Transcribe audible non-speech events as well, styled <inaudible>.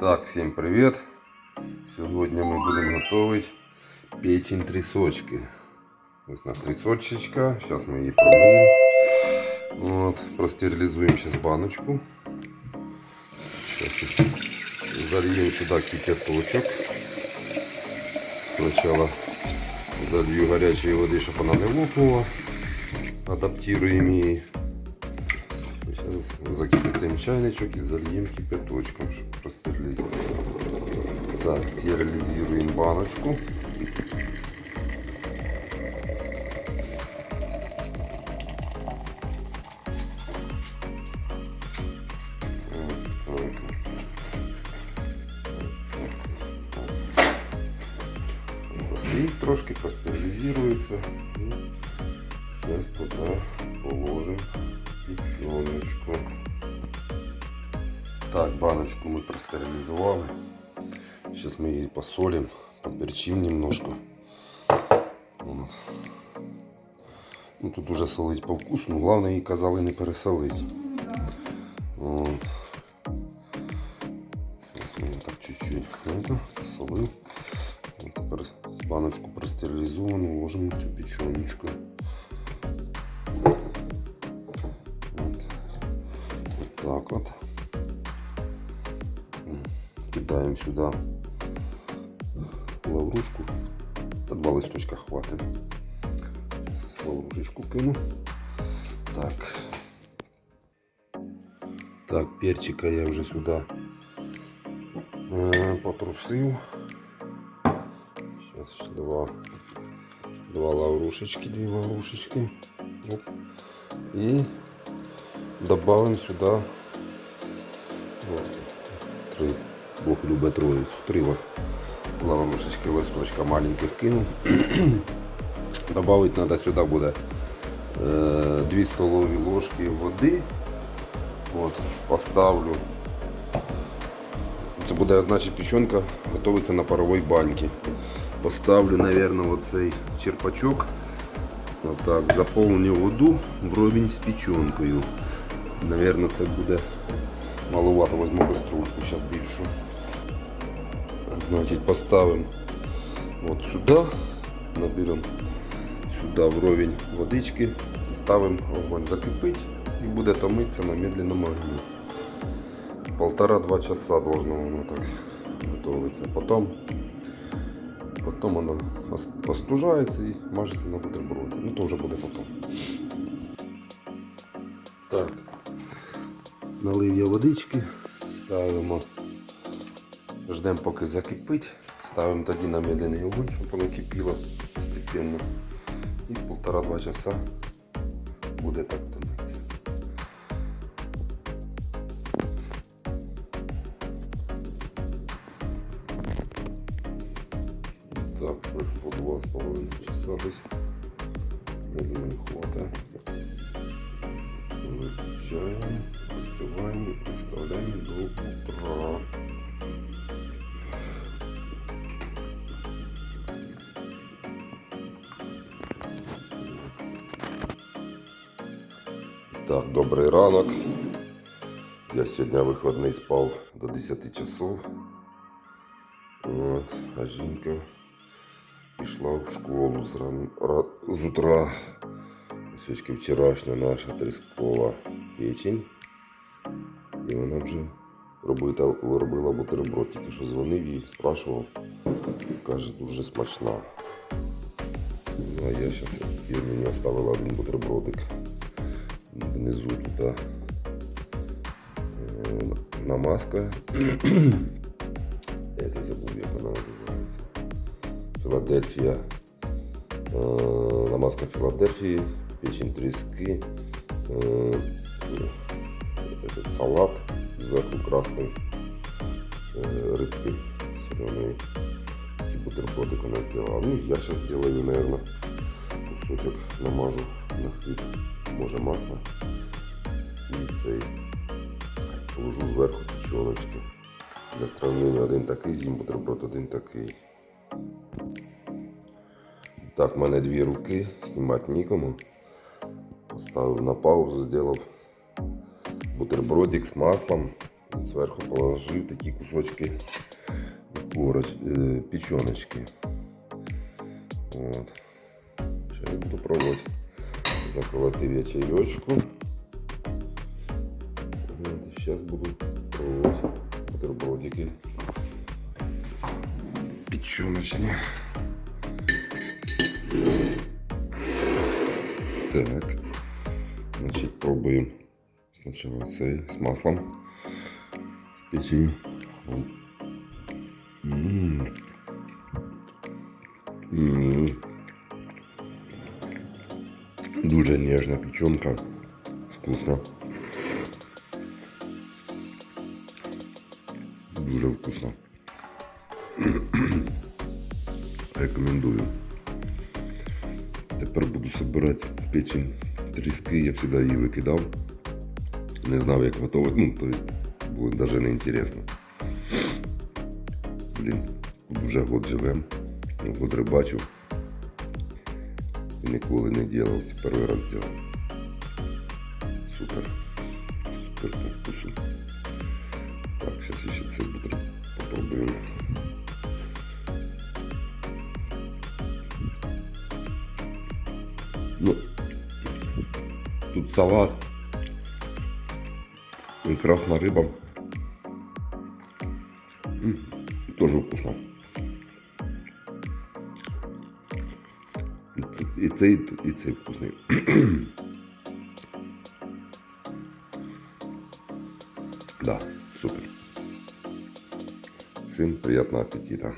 Так, всім привіт! Сьогодні ми будемо готувати печень трісочки. Ось у нас трісочечка. Зараз ми її промиємо. От, простерилізуємо зараз баночку. Сейчас зальем сюда кипяточок. Сначала залью горячей воды, чтобы она не лопнула. Адаптируем її. Сейчас закипятим чайничок и зальем кипяточком, чтобы простерилизовать. Так, стерилизируем баночку. Постоит трошки, простерилизируется. Сейчас туда положим печеночку. Так, баночку мы простерилизовали. Сейчас мы ее посолим, поперчим немножко. Вот. Ну, тут уже солить по вкусу, но главное їй казали не пересолить. Вот. Так чуть-чуть посолив. Вот тепер баночку простерилизованную ложим в цю печеночку. Вот. Вот так вот. Кидаем сюда лаврушку. Та два листочка хватит. Сейчас лаврушечку кину. Так. Так, перчика я вже сюди потрусив. Сейчас ще два, два лаврушечки, две лаврушечки. Оп. И добавим вот, три. Бог любить троицу. Три лаврушечки листочка маленьких кинув. <clears throat> Добавить надо сюда буде е, 2 столові ложки води. От, поставлю. Це буде, значить, печенка готується на паровій банці. Поставлю, наверное, оцей черпачок. Отак, заповню воду вровень з печенкою. Наверное, це буде маловато, возьму каструльку, зараз більшу. Значит, поставим вот сюда, наберем сюда вровень водички, ставим огонь закипить и будет томиться на медленном огне. Полтора-два часа должно воно так готовиться. Потом, потом оно ос- остужается и мажется на бутерброды. Ну, то уже будет потом. Так, налив я водички, ставимо Ждемо поки закипить. Ставимо тоді на медленний огонь, щоб воно кипіло постепенно. І полтора-два часа буде так томитися. Так, з половиною часа десь. Медленно хватає. Виключаємо, виставляємо і вставляємо до утра. Так, добрий ранок. Я сьогодні виходний спав до 10 часов. От, а жінка пішла в школу з, ран... ра- з утра. Сьогодні вчорашня наша тріскова печень. І вона вже робила, робила бутерброд, тільки що дзвонив їй, спрашував. Каже, дуже смачна. Ну, а я зараз мені оставила один бутербродик внизу туда э, намазка. <clears throat> Это забыл, как она называется. Филадельфия. Э, Намазка Филадельфии, печень трески, э, этот салат сверху красной э, рыбкой соленой. И бутербродик она сделала. Ну, я сейчас сделаю, наверное, кусочек намажу на хліб, може масло. І цей положу зверху печеночки. Для сравнення один такий з'їм, бутерброд один такий. Так, в мене дві руки, знімати нікому. Поставив на паузу, зробив бутербродик з маслом І зверху положив такі кусочки е, печеночки. От. Зараз буду пробувати. Заколотив я чайочку. От, і зараз буду пробувати бутербродики. Печеночні. Так. Значит, пробуем сначала цей с маслом. Печень. М. Дуже ніжна печенка. Вкусно. Дуже вкусно. <coughs> Рекомендую. Тепер буду собирати печень тріски. Я завжди її викидав. Не знав, як готувати. Ну, то есть, було навіть не інтересно. Блін, вже год живем. Год рибачив. І ніколи не делав. Це перший раз делав. Супер. Супер по вкусу. Так, зараз ще цей бутер попробуємо. Ну, тут салат. И красная рыба. М, Тоже вкусно. І цей, і цей вкусний. <clears throat> да, супер. Всем приятного аппетита.